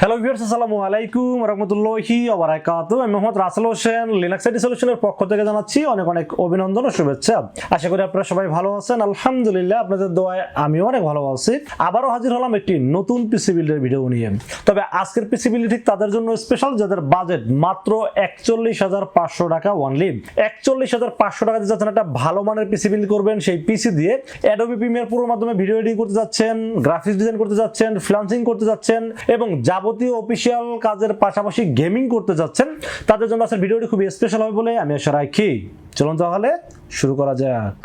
Hello viewers আসসালামু আলাইকুম, রহমতুল্লাহি ওবারাকাতু আমি মোহাম্মদ রাসেল হোসেন লিনাক্স আইটি সলিউশনের পক্ষ থেকে জানাচ্ছি অনেক অনেক অভিনন্দন ও শুভেচ্ছা। আশা করি আপনারা সবাই ভালো আছেন, আলহামদুলিল্লাহ, আপনাদের দোয়ায় আমিও অনেক ভালো আছি। আবারও হাজির হলাম একটি নতুন পিসি বিল্ডের ভিডিও নিয়ে। তবে আজকের পিসি বিল্ড ঠিক তাদের জন্য স্পেশাল যাদের বাজেট মাত্র একচল্লিশ হাজার পাঁচশো টাকা ওয়ানলি একচল্লিশ হাজার পাঁচশো টাকা দিয়ে যাচ্ছেন একটা ভালো মানের পিসি বিল্ড করবেন সেই পিসি দিয়ে। অ্যাডোবি প্রিমিয়ার পুরোর মাধ্যমে ভিডিও এডিটিং করতে যাচ্ছেন গ্রাফিক্স ডিজাইন করতে যাচ্ছেন ফ্রিলান্সিং করতে যাচ্ছেন এবং যাবতীয় অফিসিয়াল কাজের পাশাপাশি গেমিং করতে যাচ্ছেন। তাদের জন্য আজকের ভিডিওটি খুবই স্পেশাল হবে বলে আমি আশা রাখি। চলুন তাহলে শুরু করা যাক।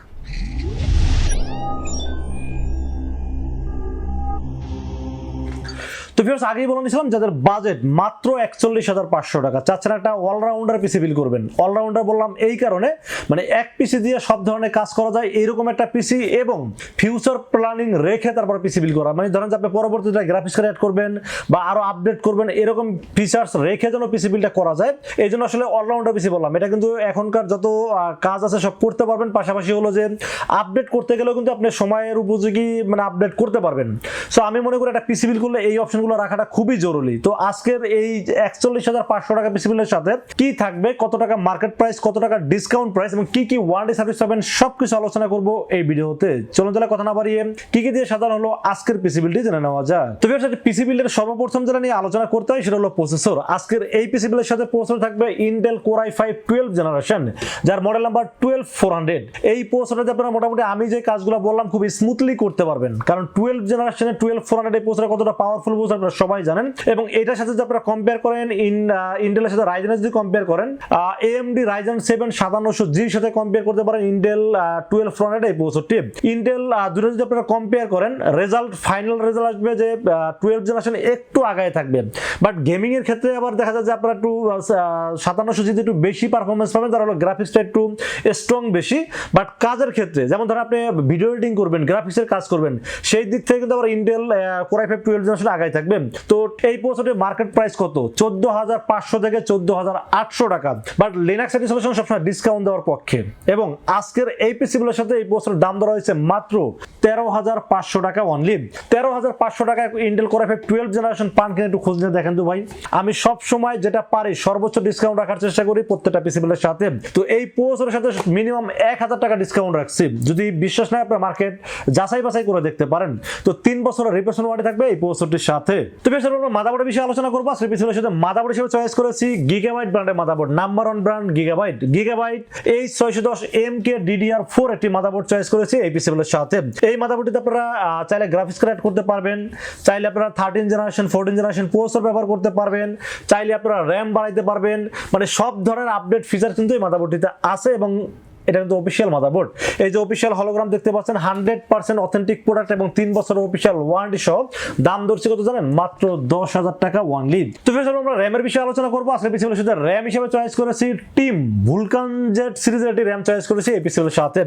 তো ভিউয়ার্স আগেই বলে নিয়েছিলাম যাদের বাজেট মাত্র একচল্লিশ হাজার পাঁচশো টাকা, চাচ্ছেন একটা অলরাউন্ডার পিসি বিল করবেন। অলরাউন্ডার বললাম এই কারণে মানে এক পিসি দিয়ে সব ধরনের কাজ করা যায়, এরকম একটা পিসি এবং ফিউচার প্ল্যানিং রেখে তারপর পিসি বিল করা। মানে ধরেন আপনি পরবর্তীতে গ্রাফিক্স কার্ড অ্যাড করবেন বা আরও আপডেট করবেন, এরকম ফিচার্স রেখে যেন পিসি বিলটা করা যায়, এই জন্য আসলে অলরাউন্ডার পিসি বললাম। এটা কিন্তু এখনকার যত কাজ আছে সব করতে পারবেন, পাশাপাশি হলো যে আপডেট করতে গেলেও কিন্তু আপনি সময়ের উপযোগী মানে আপডেট করতে পারবেন। সো আমি মনে করি একটা পিসি বিল করলে এই অপশনগুলো রাখাটা খুবই জরুরি। তো আজকের এই একচল্লিশ হাজার পাঁচশো টাকা পিসিবিলের সাথে কি থাকবে, কত টাকা মার্কেট প্রাইস কত টাকা ডিসকাউন্ট প্রাইস এবং কি কি ওয়ারেন্টি সার্ভিস পাবেন, সবকিছু আলোচনা করব এই ভিডিওতে। চলুন তাহলে কথা না বাড়িয়ে কি কি দিয়ে সাধারণ হলো আজকের পিসি বিলটি জেনে নেওয়া যায় তো পিসি বিলের সর্বপ্রথম যেটা নিয়ে আলোচনা করতে হয় সেটা হলো প্রসেসর আজকের এই পিসি বিলের সাথে প্রসেসর থাকবে Intel core i five twelve generation যার model number twelve four hundred এই প্রসেসরটাতে আপনারা মোটামুটি আমি যে কাজগুলো বললাম খুব স্মুথলি করতে পারবেন। কারণ টুয়েলভ জেনারেশনের টুয়েলভ ফোর হান্ড্রেড এই প্রসেসর কতটা পাওয়ারফুল আপনারা সবাই জানেন। এবং এটার সাথে যদি আপনারা কম্পেয়ার করেন, ইন ইন্টেলের সাথে রাইজেনের যদি কম্পেয়ার করেন এএমডি রাইজেন সেভেন সাতান্নশো জির সাথে কম্পেয়ার করতে পারেন ইন্টেল টুয়েলভ ফোর হান্ড্রেড এই প্রসেসরটি ইন্টেল দুটো যদি আপনারা কম্পেয়ার করেন রেজাল্ট ফাইনাল রেজাল্ট আসবে যে টুয়েলভ জেনারেশন একটু আগায় থাকবে। বাট গেমিং এর ক্ষেত্রে আবার দেখা যায় যে আপনারা একটু সাতান্নশো যদি একটু বেশি পারফরমেন্স পাবেন তার হলো গ্রাফিক্সটা একটু স্ট্রং বেশি। বাট কাজের ক্ষেত্রে, যেমন ধরেন আপনি ভিডিও এডিটিং করবেন গ্রাফিক্সের কাজ করবেন, সেই দিক থেকে কিন্তু আবার Intel core i five twelve generation আগায় থাকবে। তো এই প্রসেসরের মার্কেট প্রাইস কত? চোদ্দ হাজার পাঁচশো থেকে চোদ্দ হাজার আটশো টাকা। বাট লিনাক্স এটি সলিউশন সবসময় ডিসকাউন্ট দেওয়ার পক্ষে। এবং আজকের এই পিসিগুলোর সাথে এই প্রসেসরের দাম ধরা হয়েছে মাত্র তেরো হাজার পাঁচশো টাকা অনলি তেরো হাজার পাঁচশো টাকা ইন্টেল ফাইভ টুয়েলভ জেনারেশন পান কিনে একটু খোঁজ দেখেন তো ভাই। আমি সব সময় যেটা পারি, সর্বোচ্চ ডিসকাউন্ট রাখার চেষ্টা করি প্রত্যেকটা পিসিবিলের সাথে। তো এই প্রসেসরের সাথে মিনিমাম এক হাজার টাকা ডিসকাউন্ট রাখছি। যদি বিশ্বাস নাই আপনার মার্কেট যাচাই বাছাই করে দেখতে পারেন। তো তিন বছরের রিপ্লেসমেন্ট ওয়ারেন্টি থাকবে এই প্রসেসরটির সাথে। তো বেশ আমরা মাদাবোর্ডের বিষয়ে আলোচনা করব। আজকে পিসিবিলের সাথে মাদাবোর্ড হিসেবে চয়েস করেছি। গিগাবাইট ব্র্যান্ডের motherboard number one brand gigabyte gigabyte এই ছয়শো দশ এম কে ডিডিআর ফোর একটি মাদাবোর্ড চয়েস করেছি এই পিসিবিলের সাথে। এই মাদাবোর্ডটিতে আপনারা চাইলে গ্রাফিক্স কার্ড করতে পারবেন। চাইলে আপনারা thirteen generation fourteen generation processor ব্যবহার করতে পারবেন। চাইলে আপনারা র্যাম বাড়াইতে পারবেন। মানে সব ধরনের আপডেট ফিচার কিন্তু এই মাদাবোর্ডটিতে আছে এবং এটা কিন্তু অফিসিয়াল মাদাবোর্ড এই যে অফিসিয়াল হলোগ্রাম দেখতে পাচ্ছেন হান্ড্রেড পার্সেন্ট অথেন্টিক প্রোডাক্ট এবং তিন বছরের অফিসিয়াল ওয়ারেন্টি সহ। দাম দর্শি কত জানেন? মাত্র দশ হাজার টাকা ওয়ান লিড তো ফের আমরা র্যামের বিষয়ে আলোচনা করব। আসলে পিসিএলের সাথে র্যাম হিসেবে চয়েস করেছি টিম ভুলকান জেট সিরিজের একটি র্যাম চয়েস করেছি। এই পিসিএলের সাথে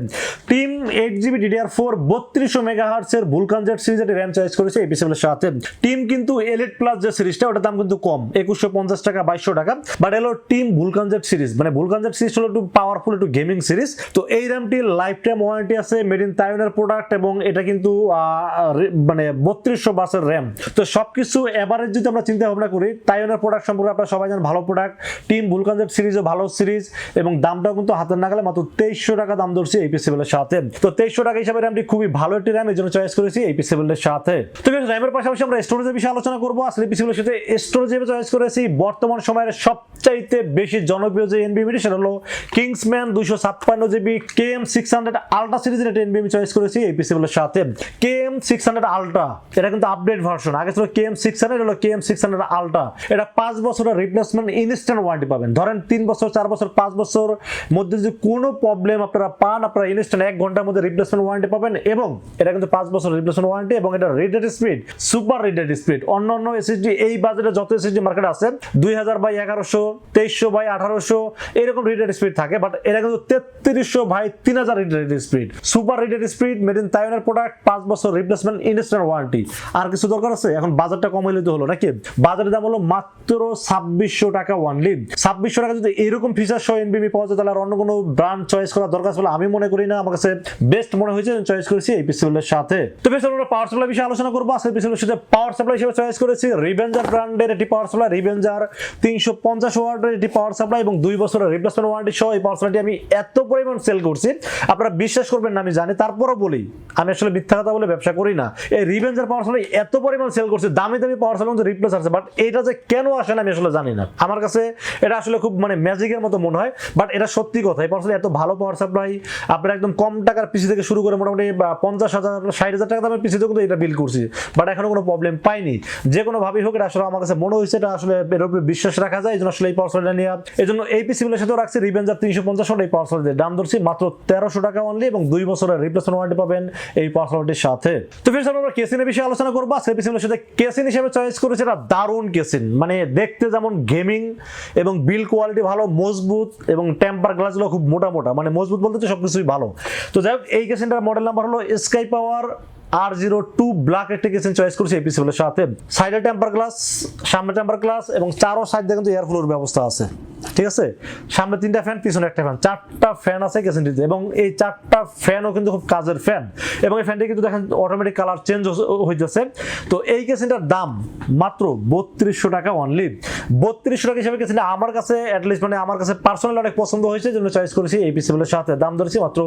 Team eight GB DDR four বত্রিশশো মেগা হার্টসের ভুলকান জেট সিরিজের একটি র্যাম চয়েস করেছি। এই পিসিএলের সাথে টিম কিন্তু এলিট প্লাস যে সিরিজটা ওটার দাম কিন্তু কম। একুশশো পঞ্চাশ টাকা, বাইশশো টাকা। বাট এলো টিম ভুলকান জেট সিরিজ মানে ভুলকান জেট সিরিজ হলো একটু পাওয়ারফুল একটু গেমিং সিরিজ তো এই র্যামটি লাইফ টাইম ওয়ারেন্টি আছে মেড ইন তাইওয়ানের প্রোডাক্ট এবং এটা কিন্তু মানে বত্রিশশো বাসের র্যাম তো সবকিছু এভারেজ যদি আমরা চিন্তা ভাবনা করি তাইওয়ানের প্রোডাক্ট সম্পর্কে আপনারা সবাই জানেন, ভালো প্রোডাক্ট টিম ভুলকান জেট সিরিজও ভালো সিরিজ এবং দামটাও কিন্তু হাতের নাগালে মাত্র তেইশশো টাকা দাম ধরছি এই পিসিবেলের সাথে। তো তেইশশো টাকা হিসাবে র্যামটি খুবই ভালো একটি র্যাম এই জন্য চয়েস করেছি এই পিসিবেলের সাথে। তো র্যামের পাশাপাশি আমরা স্টোরেজের বিষয়ে আলোচনা করব। আসলে পিসিবেলের সাথে স্টোরেজ চয়েস করেছি বর্তমান সময়ের সবচাইতে বেশি জনপ্রিয় যে এনবিএমটি সেটা হলো কিংসম্যান দুইশো ছাপ্পান্ন GB K M six hundred ultra সিরিজের একটা এনবিএমি চয়েস করেছি, এই পিসিবেলের সাথে। K M six hundred ultra এটা কিন্তু আপডেট ভার্সন আগে ছিল কে এম সিক্স হান্ড্রেড হলো K M six hundred ultra এটা পাঁচ বছরের রিপ্লেসমেন্ট ইনস্ট্যান্ট ওয়ারেন্টি পাবেন। ধরেন তিন বছর, চার বছর, পাঁচ বছর মধ্যে যদি কোনো প্রবলেম আপনারা পান, আপনারা ইনস্ট্যান্ট এক ঘণ্টার মধ্যে রিপ্লেসমেন্ট ওয়ারেন্টি পাবেন এবং এটা কিন্তু পাঁচ বছর রিপ্লেসমেন্ট ওয়ারেন্টি এবং এটা rated speed super rated speed অন্য অন্য এসএসডি এই বাজেটে যত এসএসডি মার্কেট আছে, দুই হাজার বাই এগারোশো, তেইশশো বাই আঠারোশো, এরকম রিডেড স্পিড থাকে বাট এটা কিন্তু ভাই তিন হাজার rated speed super rated speed made in তাইওয়ানের প্রোডাক্ট পাঁচ বছর রিপ্লেসমেন্ট ওয়ারেন্টি আর কিছু দরকার আছে? এখন বাজারটা তো হলো, নাকি? বাজারের দাম হলো মাত্র ছাব্বিশশো টাকা ওয়ান লিড ছাব্বিশশো টাকা যদি এরকম ফিচার সহ এনবিবি পাওয়া যায়, তাহলে আর অন্য কোনো চয়েস করার দরকার আমি মনে করি না। আমার কাছে বেস্ট মনে হয়েছে চয়েস করেছি এই সাথে। তো বেশ, আমরা পাওয়ার সাপ্লাই বিষয়ে আলোচনা করব। আজকে সাথে পাওয়ার সাপ্লাই হিসেবে চয়েস করেছি রিভেঞ্জার ব্র্যান্ডের একটি পাওয়ার সাপ্লাই রিভেঞ্জার তিনশো পঞ্চাশ ওয়ার্ডের একটি পাওয়ার সাপ্লাই এবং দুই বছরের রিপ্লেসমেন্ট ওয়ারেন্টি সহ এই পাওয়ার সাপ্লাইটি আমি এত পরিমাণ সেল করছি। আপনারা বিশ্বাস করবেন না, আমি জানি, তারপরও বলি, আমি আসলে মিথ্যা কথা বলে ব্যবসা করি না। এই রিভেঞ্জার পাওয়ার সাপ্লাই এত পরিমাণ সেল করছে, দামি দামি পাওয়ার সাপ্লাই রিপ্লেস আছে বাট এটা যে কেন আসে না, আমি আসলে জানি না। আমার কাছে এটা আসলে খুব মানে ম্যাজিকের মতো মনে হয় বাট এটা সত্যি কথা, এই পাওয়ার সাপ্লাই এত ভালো পাওয়ার সাপ্লাই আপনার একদম কম টাকার পিসি থেকে শুরু করে মোটামুটি পঞ্চাশ হাজার, ষাট হাজার টাকা দামের পিসিতে কিন্তু এটা বিল করছি বাট এখনও কোনো প্রবলেম পাইনি। যে কোনো ভাবেই হোক, এটা আসলে আমার কাছে মনে হয়েছে, এটা আসলে এর উপরে বিশ্বাস রাখা যায়, এই জন্য আসলে এই পাওয়ার সাপ্লাইটা নিয়ে, এই জন্য এই পিসিগুলোর সাথেও রাখছি রিভেঞ্জার তিনশো পঞ্চাশ এই পাওয়ার সাপ্লাই দাম ধরছি মাত্র তেরোশো টাকা অনলি এবং দুই বছরের রিপ্লেসমেন্ট ওয়ারেন্টি পাবেন এই পার্সোনালিটির সাথে। তো ফ্রেন্ডস আমরা কেসিনের বিষয়ে আলোচনা করব। আজকে পিসিমের সাথে কেসিন হিসেবে চয়েস করেছে এটা দারুণ কেসিন। মানে দেখতে যেমন গেমিং এবং বিল কোয়ালিটি ভালো, মজবুত এবং টেম্পার গ্লাসগুলো খুব মোটা মোটা। মানে মজবুত বলতে তো সবকিছুই ভালো। তো যাই হোক, এই কেসিনটার মডেল নাম্বার হলো sky power R zero two black একটা চয়েস করেছি এই পিসিগুলোর সাথে। সাইডে টেম্পার গ্লাস সামনে টেম্পার গ্লাস এবং চারো সাইড কিন্তু এয়ার ফ্লোর ব্যবস্থা আছে। ঠিক আছে? সামনে তিনটা ফ্যান পিছনে একটা ফ্যান চারটা ফ্যান আছে কেসিনটিতে এবং এই চারটা ফ্যানও কিন্তু খুব কাজের ফ্যান এবং এই ফ্যানটি কিন্তু দেখেন অটোমেটিক কালার চেঞ্জ হইতেছে। তো এই কেসিনটার দাম মাত্র বত্রিশশো টাকা অনলি বত্রিশশো টাকা হিসাবে কেসিনটা আমার কাছে অ্যাটলিস্ট মানে আমার কাছে পার্সোনালি অনেক পছন্দ হয়েছে জন্য চয়েস করেছি এই পিসিগুলোর সাথে। দাম ধরেছি মাত্র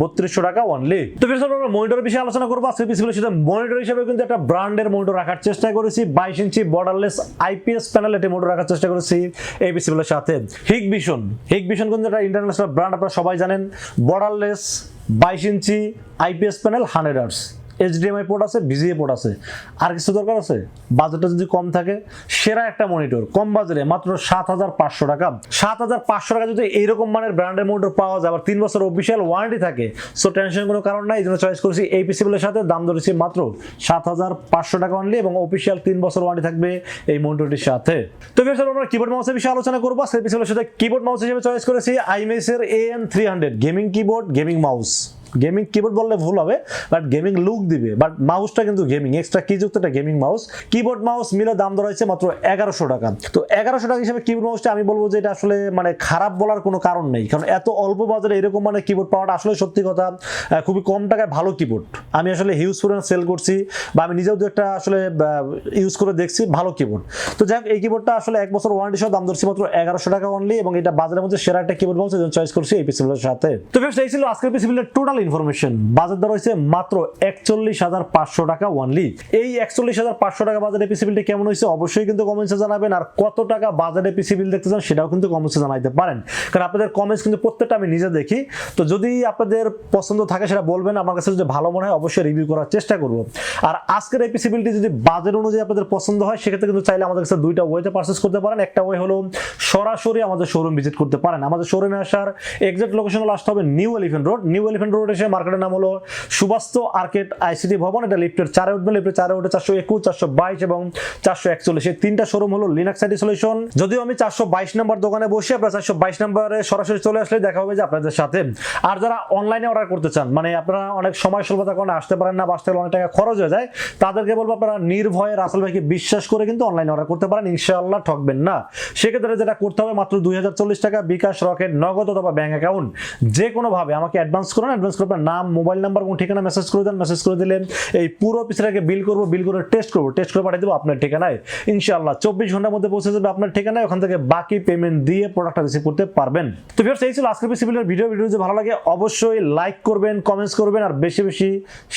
বত্রিশশো টাকা অনলি তো ফির আমরা মনিটরের বিষয়ে আলোচনা করব। আজকে পিসিগুলোর সেটা মনিটর হিসেবে কিন্তু একটা ব্র্যান্ডের মনিটর রাখার চেষ্টা করেছি। বাইশ ইঞ্চি বর্ডারলেস আইপিএস প্যানেল এটি মনিটর রাখার চেষ্টা করেছি এই পিসিগুলোর সাথে। হিক ভিশন হিক ভিশন কিন্তু একটা ইন্টারন্যাশনাল ব্র্যান্ড আপনারা সবাই জানেন। বর্ডারলেস বাইশ ইঞ্চি IPS panel hundred HDMI port আছে ভিজিএ পোর্ট আছে। আর কিছু দরকার আছে? বাজেটটা যদি কম থাকে, সেরা একটা মনিটর কম বাজারে মাত্র সাত হাজার পাঁচশো টাকা। সাত হাজার পাঁচশো টাকা যদি এইরকম মানের ব্র্যান্ডের মনিটর পাওয়া যায়, আবার তিন বছর অফিসিয়াল ওয়ারেন্টি থাকে সো টেনশন কোনো কারণ নাই, এই জন্য চয়েস করেছি এই পিসিগুলোর সাথে, দাম ধরেছি মাত্র সাত হাজার পাঁচশো টাকা অনলি এবং অফিসিয়াল তিন বছর ওয়ারেন্টি থাকবে এই মনিটরটির সাথে। তো বেশ আমরা কিবোর্ড মাউসের বিষয়ে আলোচনা করব। সেই পিসিগুলোর সাথে কিবোর্ড মাউস হিসেবে চয়েস করেছি আইমেসের A N three hundred gaming keyboard gaming mouse gaming keyboard বললে ভুল হবে বাট গেমিং লুক দিবে। বাট মাউসটা কিন্তু গেমিং এক্সট্রা কি যুক্ত একটা গেমিং মাউস কিবোর্ড মাউস মিলে দাম ধরা হয়েছে মাত্র এগারোশো টাকা। তো এগারোশো টাকা হিসেবে কিবোর্ড মাউসটা আমি বলব যে এটা আসলে মানে খারাপ বলার কোনো কারণ নেই। কারণ এত অল্প বাজারে এরকম মানে কিবোর্ড পাওয়াটা আসলে সত্যি কথা খুবই কম টাকায় ভালো কিবোর্ড আমি আসলে হিউজ করে সেল করছি বা আমি নিজেও দু একটা আসলে ইউজ করে দেখছি ভালো কিবোর্ড তো যাই হোক, এই কিবোর্ডটা আসলে এক বছর ওয়ারেন্টি সহ দাম ধরছি মাত্র এগারোশো টাকা অনলি এবং এটা বাজারের মধ্যে সেরা একটা কিবোর্ড মাউস চয়েস করছি এই পিসিবিলের সাথে। তো ফ্রেন্ডস এই ছিল আজকের পিসিবিলের টোটাল ইনফরমেশন বাজার দর হয়েছে মাত্র একচল্লিশ হাজার পাঁচশো টাকা ওয়ানলি এই একচল্লিশ হাজার পাঁচশো টাকা বাজারে পিসিবিলটি কেমন হয়েছে অবশ্যই কিন্তু কমেন্টসে জানাবেন, আর কত টাকা বাজারে পিসিবিল দেখতে চান সেটাও কিন্তু কমেন্টসে জানাইতে পারেন। কারণ আপনাদের কমেন্টস কিন্তু প্রত্যেকটা আমি নিজে দেখি। তো যদি আপনাদের পছন্দ থাকে সেটা বলবেন, আমার কাছে যদি ভালো মনে হয় অবশ্যই রিভিউ করার চেষ্টা করব। আর আজকের এই পিসিবিলিটি যদি বাজেট অনুযায়ী আপনাদের পছন্দ হয়, সেক্ষেত্রে কিন্তু চাইলে আমাদের কাছে দুইটা ওয়েতে পারচেস করতে পারেন। একটা ওয়ে হলো সরাসরি আমাদের শোরুম ভিজিট করতে পারেন। আমাদের শোরুমে আসার এক্সাক্ট লোকেশন হলো, আসতে হবে new elephant road new elephant road এসে মার্কেটের নাম হলো সুবাস্ত আর্কেট আইসিটি ভবন। এটা লিফটের চারে উঠবে, লিফটের চারে উঠে চারশো একুশ, চারশো বাইশ এবং চারশো একচল্লিশ। এই তিনটা শোরুম হলো লিনাক্স আইটি সলিউশন যদিও আমি চারশো বাইশ নম্বর দোকানে বসে আপনার চারশো বাইশ নম্বরে সরাসরি চলে আসলে দেখা হবে যে আপনাদের সাথে। আর যারা অনলাইনে অর্ডার করতে চান মানে আপনারা অনেক সময় স্বল্পতার কারণে আসতে পারেন না বা আসতে অনেক টাকা খরচ হয়ে যায়, তাদেরকে বলব আপনারা নির্ভয়ে রাসেল ভাইকে বিশ্বাস করে কিন্তু অনলাইনে অর্ডার করতে পারেন, ইনশাআল্লাহ ঠকবেন না। সেক্ষেত্রে যেটা করতে হবে, মাত্র দুই হাজার চল্লিশ টাকা বিকাশ রকেট নগদ অথবা ব্যাঙ্ক অ্যাকাউন্ট যে কোনোভাবে আমাকে অ্যাডভান্স করুন অ্যাডভান্স করে আপনার নাম মোবাইল নাম্বার এবং ঠিকানা মেসেজ করে দেন মেসেজ করে দিলেন এই পুরো পিসটাকে বিল করব বিল করে টেস্ট করব। টেস্ট করে পাঠিয়ে দেবো আপনার ঠিকানায়। ইনশাআল্লাহ চব্বিশ ঘণ্টার মধ্যে পৌঁছে যাবে আপনার ঠিকানায়, ওখান থেকে বাকি পেমেন্ট দিয়ে প্রোডাক্টটা রিসিভ করতে পারবেন। তো ভিউয়ার্স এই ছিল আজকের পিসিবিলের ভিডিও ভিডিও যদি ভালো লাগে, অবশ্যই লাইক করবেন কমেন্টস করবেন আর বেশি বেশি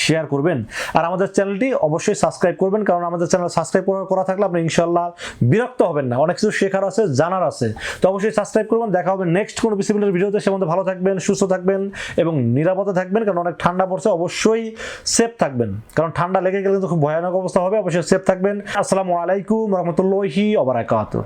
শেয়ার করবেন। আর আমাদের চ্যানেলটি অবশ্যই সাবস্ক্রাইব করবেন, কারণ আমাদের চ্যানেল সাবস্ক্রাইব করা থাকলে আপনি ইনশাআল্লাহ বিরক্ত হবেন না। অনেক কিছু শেখার আছে, জানার আছে। তো অবশ্যই সাবস্ক্রাইব করবেন। দেখা হবে নেক্সট কোনো পিসিবিলের ভিডিওতে সে মধ্যে ভালো থাকবেন, সুস্থ থাকবেন এবং নিরাপদে থাকবেন, কারণ অনেক ঠান্ডা পড়ছে, অবশ্যই সেফ থাকবেন। কারণ ঠান্ডা লেগে গেলে কিন্তু খুব ভয়ানক অবস্থা হবে, অবশ্যই সেফ থাকবেন। আসসালামু আলাইকুম রহমতুল্লাহি ওবরাকাতুহ